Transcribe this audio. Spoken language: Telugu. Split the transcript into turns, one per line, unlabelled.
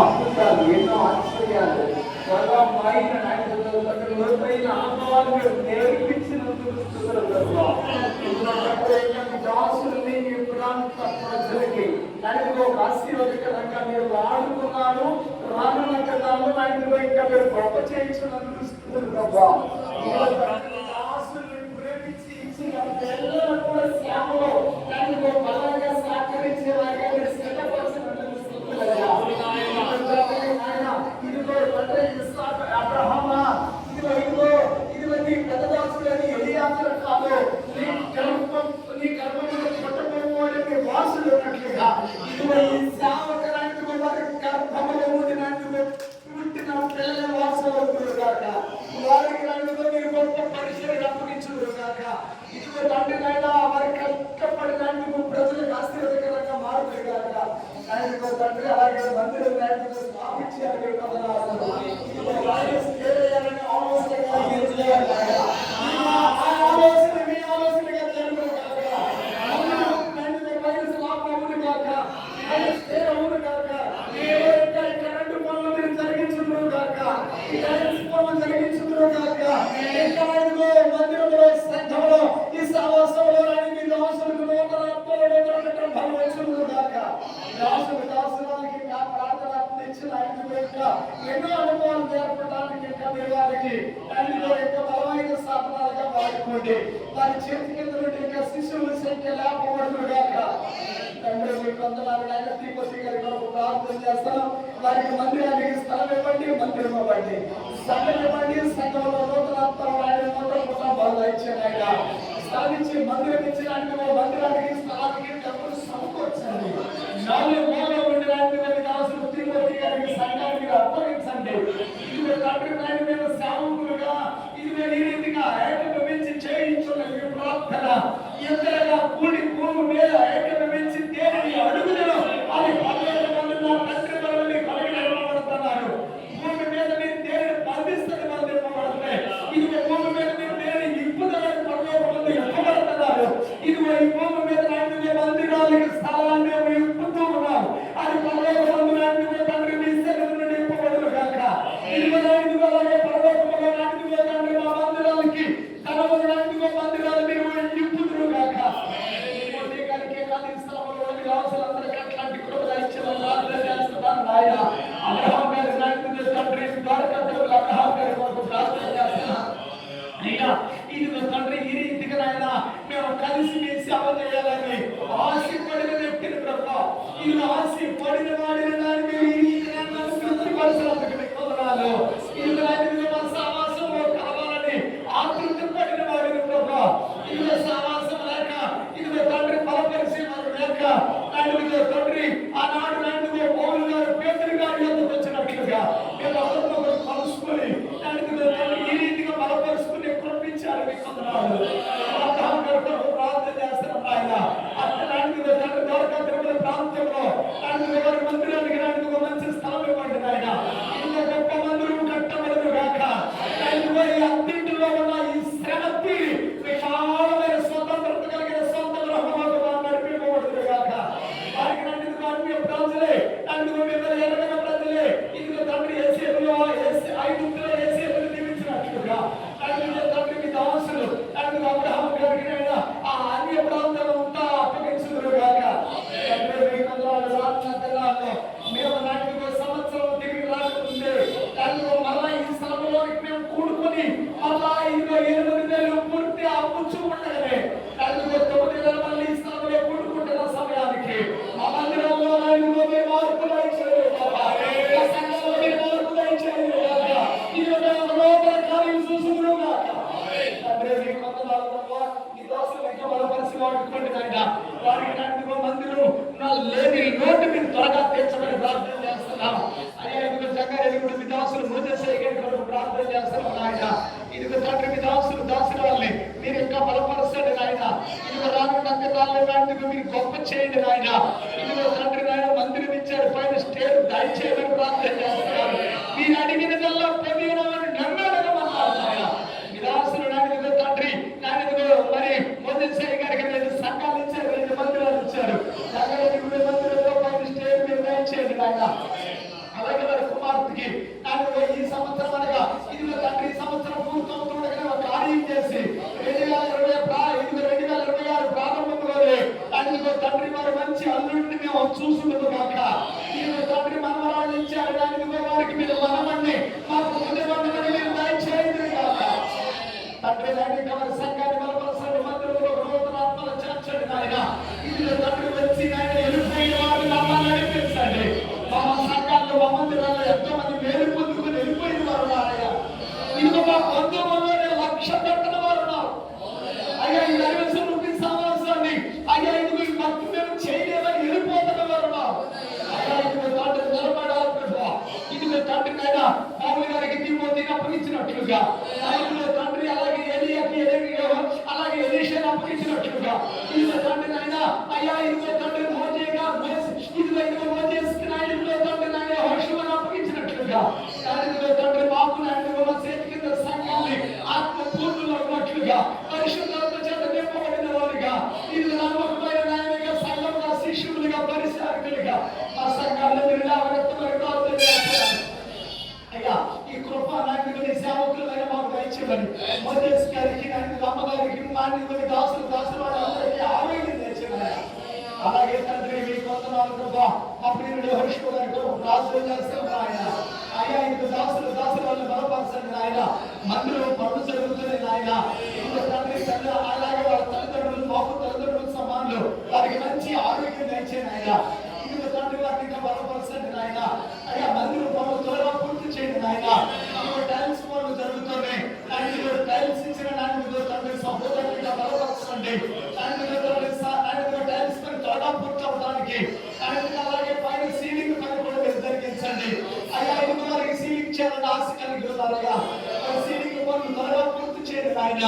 అద్భుతాలు ఎన్నో ఆశ్చర్యాలు సర్వమైన లోతైన అనుభవాలు మీరు నేర్పించినందుకు స్తుతులు ప్రభువా. ఇందులో దాసుల్ని మీ ప్రాంత ప్రజలకి ఒక మీరు వాడుకున్నారు రానున్న ఇంకా మీరు గొప్ప చేయించినందుకు స్తుతులు ప్రభువా. ఇందులో ప్రతి దాసుల్ని ప్రేమించి ఇచ్చిన పిల్లలు కూడా సేవలో నాయకులు బలంగా సహకరించేలాగా మీరు సిద్ధపరిచినందుకు స్తుతులు అయ్యా. ఇదిగో తండ్రి ఇస్సాకు, అబ్రహామా, ఇదిగో ఇదిగో ఇదిగో నీ పెద్ద దాసుడని ఎలియాజరు కాదు నీ గర్భం నీ గర్భంలో పుట్టబోయే నీ వారసుడు ఉన్నట్లుగా ఇదిగో ఈ సేవకురానికి వారి గర్భంలో ఊదినట్టుగా పుట్టిన పిల్లల వారసులు అవుతున్నారు కాక వారికి రంగులో మీరు గొప్ప పరిచయం అప్పగించుదురు కాక తండ్రినైనా తండ్రి నాయన వారి కష్టపడినందుకు ప్రజలకు ఆశీర్వదకరంగా మారుతుంది కాక ఆయనకు తండ్రి అలాగే మందిరం నాయకులు స్థాపించారు మీ వందనాలు. ఇదిగో వారి చేయాలని ఆలోచన కలిగి చేయాలి కాక. ఆ ఆలోచన మీ ఆలోచనగా జరుగును కాక. మందిరం నాయకులు వయసు లాభం అవును కాక. ఆయన స్థిర అవును కాక. ఏవో ఇంకా ఈ కరెంటు పనులు మీరు జరిగించుదురు కాక. ఈ కరెంటు పనులు జరిగించుదురు కాక. ఇంకా ఇదిగో మందిరంలో సంఘంలో ఈ సహవాసంలో రాని మీ దాసులకు నూతన ఆత్మలు నూతన కట్టడం ఫలవచ్చును గాక. దాసులు దాసురాలకి నా ప్రార్థన అందించిన ఐదు యొక్క ఎన్నో అనుభవాలు నేర్పడానికి ఇంకా మీరు వారికి అందులో యొక్క బలమైన సాధనాలుగా వాడుకోండి వారి చేతి కింద నుండి ఇంకా శిశువుల సంఖ్య లేకపోవడం గాక తండ్రి మీకు వందనాలు. నాయన తిరుపతి గారి కొరకు ప్రార్థన చేస్తాను. వారికి మందిరానికి స్థలం ఇవ్వండి సంఘం ఇవ్వండి సంఘంలో నూతన ఆత్మలు ఆయన నూతన కుటుంబాలు ఇచ్చాను ఆయన స్థానించి మందిరం ఇచ్చడానికి మందిరానికి స్థలానికి డబ్బులు సమకూర్చండి. నాలుగు మూలలో ఉండడానికి మీరు కావాల్సిన తిరుపతి గారికి సంఘానికి అప్పగించండి. ఇది మీరు తండ్రి నాయన మీద సేవకులుగా ఇది మీరు ఈ రీతిగా ఏకమించి చేయించున్న మీ ప్రార్థన. ఎంతగా కలిసి మీరు సేవ చేయాలని ఆశపడిన వ్యక్తిని ప్రభా. నేను ఆశపడిన వాడిని దాన్ని మీరు ఈ దినాన్ని పరిశ్రమకు వాడుకోండి నాయన వారికి నాయన మందిరం నా లేని లోటు మీరు త్వరగా తీర్చమని ప్రార్థన చేస్తున్నాం. అయ్యా ఇదిగో జంగారు ఎదుగుడు మీ దాసులు మూసేసేయగలిగిన ప్రార్థన చేస్తున్నాం నాయన. ఇదిగో తండ్రి మీ దాసులు దాసుల వాళ్ళని మీరు ఇంకా బలపరచండి నాయన. ఇదిగో రానున్న అంకటాల్లో నాటికి మీరు గొప్ప చేయండి నాయన. ఇదిగో తండ్రి నాయన మందిరం ఇచ్చారు పైన స్టేట్ దయచేయమని ప్రార్థన చేస్తున్నాం. మీరు అడిగినదల్లా ఇదిగో మా లక్ష కట్టిన వారు ఉన్నారు. అయ్యా ఈ రూపీస్ అయ్యా భక్తి మేము చేయలేదని వెళ్ళిపోతున్న వారు ఉన్నారు. అయ్యా ఇదిగో తండ్రి నిలబడాలి ప్రభా. ఇదిగో తండ్రి నాయన గారికి అప్పగించినట్లుగా. తండ్రి అలాగే ఎలియాకి ఎలియా అలాగే ఎలీషాని అప్పగించినట్లుగా. ఇదిగో తండ్రినైనా అయ్యా ఇదిగో తండ్రి మోజేగా మోసే ఇదిగో ఇదిగో మోజేస్కి నాయన ఇదిగో తండ్రి నాయన హోషువని అప్పగించినట్లుగా ఇదిగో తండ్రి మాకు నాయన ఇదిగో మా చేతి కింద సంఘాన్ని ఆత్మ పూర్ణులు ఉన్నట్లుగా పరిశుద్ధాత్మ చేత నింపబడిన వారుగా ఇది నమ్మకమైన నాయనగా సంఘంగా శిష్యులుగా పరిచారకులుగా మా సంఘాలను మీరు జాగ్రత్తగా ప్రార్థన చేస్తున్నాను అయ్యా ఈ కృప నాయకుడు నీ సేవకులైన మాకు దయచేయమని మోదేశ్ గారికి నాయకుడు అమ్మగారికి నాయకుడి దాసులు దాసులు వాళ్ళందరికీ ఆరోగ్యం తెచ్చేమని అలాగే తండ్రి ప్రభా కొంతనాలు ప్రియుడు హర్షు రాజులు ఆయన అయ్యా ఇంక దాసులు దాసులు వాళ్ళు బలపరచండి నాయన. మందిరం పనులు జరుగుతున్నాయి ఆయన ఇంక తండ్రి తండ్రి అలాగే వాళ్ళ తల్లిదండ్రులు మాకు తల్లిదండ్రులకు సమానులు. వారికి మంచి ఆరోగ్యం దయచేయండి ఆయన ఇంక తండ్రి వారికి ఇంకా బలపరచండి ఆయన అయ్యా మందిరం పనులు త్వరగా పూర్తి చేయండి ఆయన టైల్స్ పనులు జరుగుతున్నాయి. ఆయన టైల్స్ ఇచ్చిన నాయన తండ్రి సహోదరునిగా బలపరచండి. అండ్ ఆయన తండ్రి టైల్స్ పని త్వరగా పూర్తి అవడానికి అండ్ అలాగే పైన సీలింగ్ పైన కూడా మీరు తగ్గించండి అయ్యా ఇంత వరకు సీలింగ్ చేయాలని ఆశ కలిగి ఉన్నారయ్యా. సీలింగ్ పనులు త్వరగా పూర్తి చేయండి ఆయన